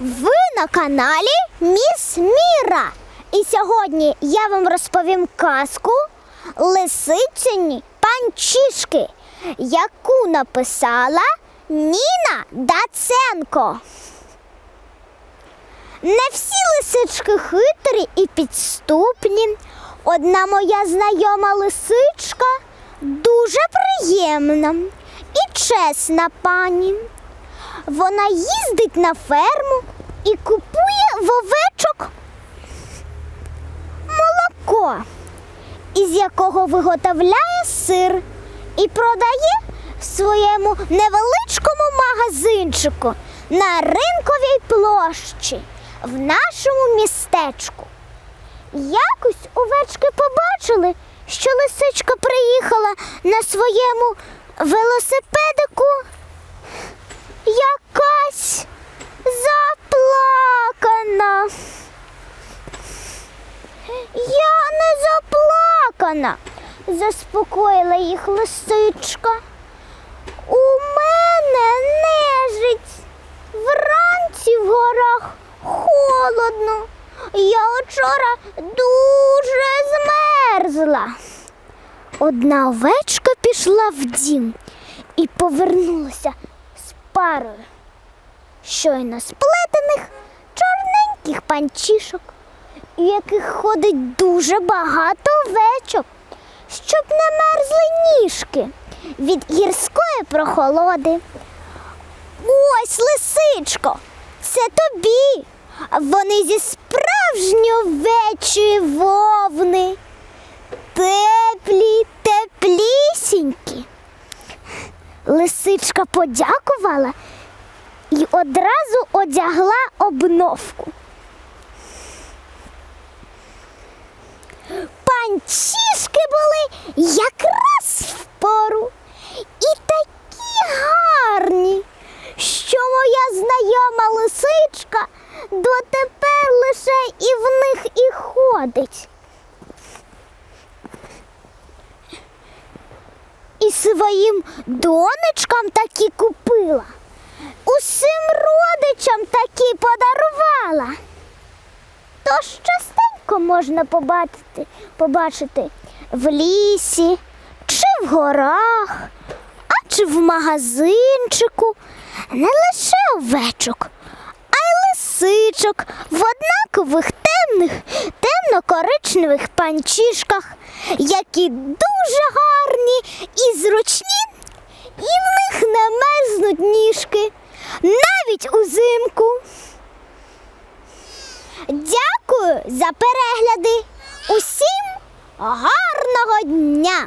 Ви на каналі Міс Міра. І сьогодні я вам розповім казку Лисицині панчішки, яку написала Ніна Даценко. Не всі лисички хитрі і підступні. Одна моя знайома лисичка дуже приємна і чесна пані. Вона їздить на ферму і купує в овечок молоко, із якого виготовляє сир і продає в своєму невеличкому магазинчику на ринковій площі в нашому містечку. Якось овечки побачили, що лисичка приїхала на своєму велосипедику якась заплакана. Я не заплакана, заспокоїла їх лисичка. У мене нежить. Вранці в горах холодно. Я вчора дуже змерзла. Одна овечка пішла в дім і повернулася з парою щойно сплетених чорненьких панчішок, у яких ходить дуже багато овечок, щоб не мерзли ніжки від гірської прохолоди. Ось, лисичко, це тобі. Вони зі справжньої овечої вовни. Теплі, теплісінькі. Лисичка подякувала і одразу одягла обновку. Панчішки були якраз в пору і такі гарні, що моя знайома лисичка дотепер лише і в них і ходить. І своїм донечкам такі купила. Усім родичам такі подарувала. Тож частенько можна побачити, побачити в лісі, чи в горах, а чи в магазинчику не лише овечок, а й лисичок в однакових темних, темно-коричневих панчішках, які дуже гарні і зручні, і в них не мерзнуть ніжки, навіть узимку. Дякую за перегляди. Усім гарного дня!